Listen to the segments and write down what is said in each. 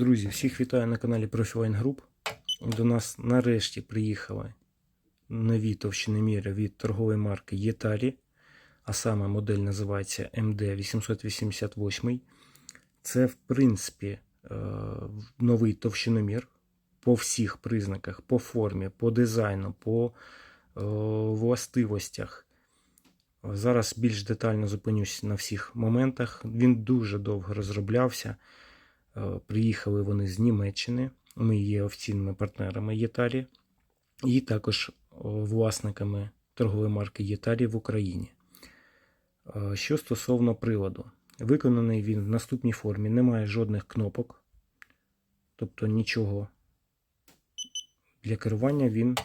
Друзі, всіх вітаю на каналі Profiline Group. До нас нарешті приїхали нові товщиноміри від торгової марки Єтарі, а саме модель називається MD888. Це, в принципі, е, новий товщиномір по всіх признаках, по формі, по дизайну, по е, властивостях. Зараз більш детально зупинюсь на всіх моментах. Він дуже довго розроблявся. Е, Приїхали вони з Німеччини. Ми є офіційними партнерами Єтарі і також власниками торгової марки Єтарі в Україні. Е, Що стосовно приладу, виконаний він в наступній формі, немає жодних кнопок, тобто нічого для керування він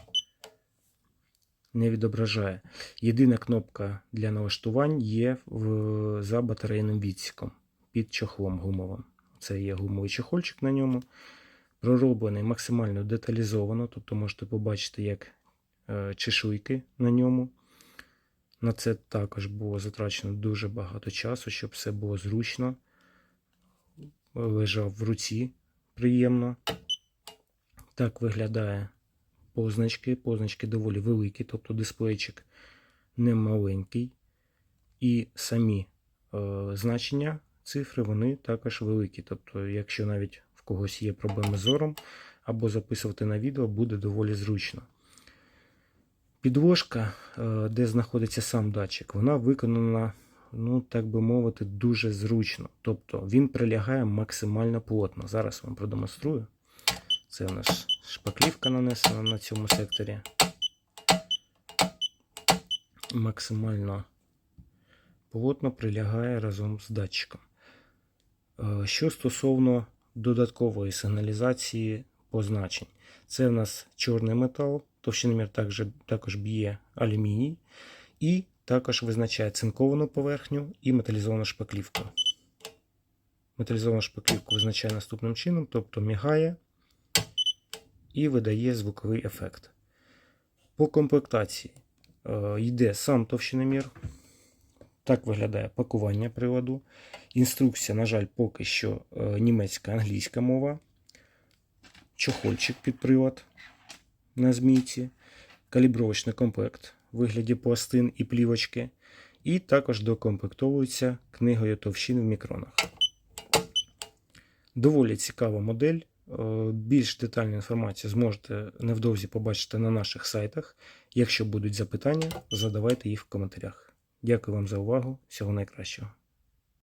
не відображає. Єдина кнопка для налаштувань є в, за батарейним відсіком під чохлом гумовим. Це є гумовий чохольчик на ньому. Пророблений максимально деталізовано, тобто можете побачити, як е, чешуйки на ньому. На це також було затрачено дуже багато часу, щоб все було зручно. Лежав в руці приємно. Так виглядає позначки. Позначки доволі великі, тобто дисплейчик не маленький. І самі е, значення цифри вони також великі. Тобто, якщо навіть в когось є проблеми з зором, або записувати на відео, буде доволі зручно. Підложка, е, де знаходиться сам датчик, вона виконана, ну так би мовити, дуже зручно. Тобто він прилягає максимально плотно. Зараз вам продемонструю. Це у нас шпаклівка нанесена на цьому секторі. Максимально плотно прилягає разом з датчиком. Е, Що стосовно додаткової сигналізації позначень, це в нас чорний метал, товщиномір також, також б'є алюміній, і також визначає цинковану поверхню і металізовану шпаклівку. Металізовану шпаклівку визначає наступним чином, тобто мігає і видає звуковий ефект. По комплектації е, йде сам товщиномір. Так виглядає пакування приладу. Інструкція, на жаль, поки що е, німецька англійська мова. Чохольчик під прилад на змійці, калібровочний комплект в вигляді пластин і плівочки. І також докомплектовується книгою товщин в мікронах. Доволі цікава модель. Е, Більш детальну інформацію зможете невдовзі побачити на наших сайтах. Якщо будуть запитання, задавайте їх в коментарях. Дякую вам за увагу. Всього найкращого.